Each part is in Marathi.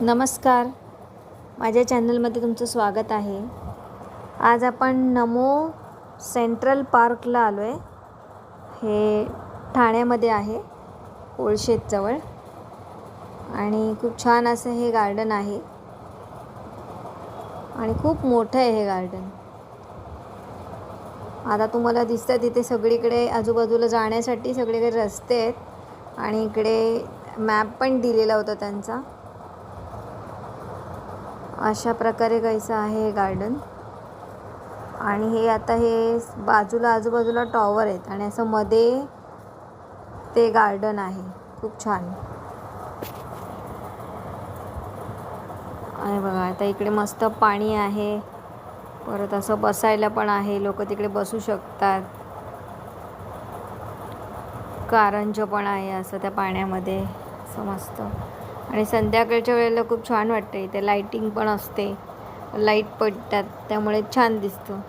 नमस्कार. माझ्या चॅनलमध्ये तुमचं स्वागत आहे. आज आपण नमो सेंट्रल पार्कला आलो आहे हे ठाण्यामध्ये आहे कोळशेतजवळ. आणि खूप छान असं हे गार्डन आहे. आणि खूप मोठं आहे हे गार्डन. आता तुम्हाला दिसतं तिथे सगळीकडे आजूबाजूला जाण्यासाठी सगळीकडे रस्ते आहेत. आणि इकडे मॅप पण दिलेला होता त्यांचा. अशा प्रकारे गायचं आहे हे गार्डन आणि हे आता हे बाजूला आजूबाजूला टॉवर आहेत आणि असं मध्ये ते गार्डन आहे. खूप छान. आहे बघा आता इकडे मस्त पाणी आहे. परत असं बसायला पण आहे. लोक तिकडे बसू शकतात. कारंज पण आहे असं त्या पाण्यामध्ये. असं मस्त. आणि संध्याकाळच्या वेळेला खूप छान वाटतं इथे. लाईटिंग पण असते. लाइट पडतात. त्यामुळे छान दिसतं.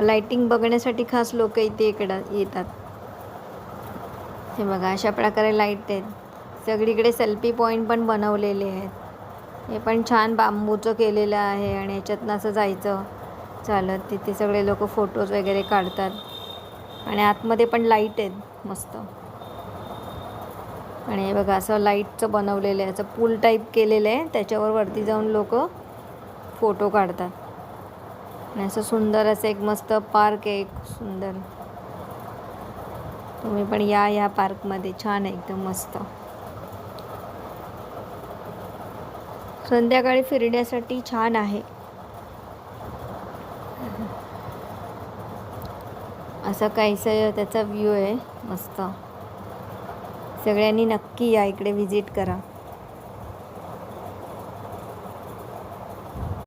लाईटिंग बघण्यासाठी खास लोक इथे इकडं येतात. हे बघा अशा प्रकारे लाइट आहेत. सगळीकडे सेल्फी पॉईंट पण बनवलेले आहेत. हे पण छान बांबूचं केलेलं आहे आणि ह्याच्यातनं असं जायचं चालत. तिथे सगळे लोक फोटोज वगैरे काढतात. आणि आतमध्ये पण लाइट आहेत. मस्त. आणि हे बघा असं लाईटचं बनवलेलं आहे असं पूल टाईप केलेलं आहे. त्याच्यावर वरती जाऊन लोक फोटो काढतात. आणि असं सुंदर असं एक मस्त पार्क आहे एक सुंदर. तुम्ही पण या या पार्कमध्ये. छान आहे एकदम मस्त. संध्याकाळी फिरण्यासाठी छान आहे. असं काहीसं त्याचा व्ह्यू आहे मस्त. सगळ्यांनी नक्की या इकडे व्हिजिट करा.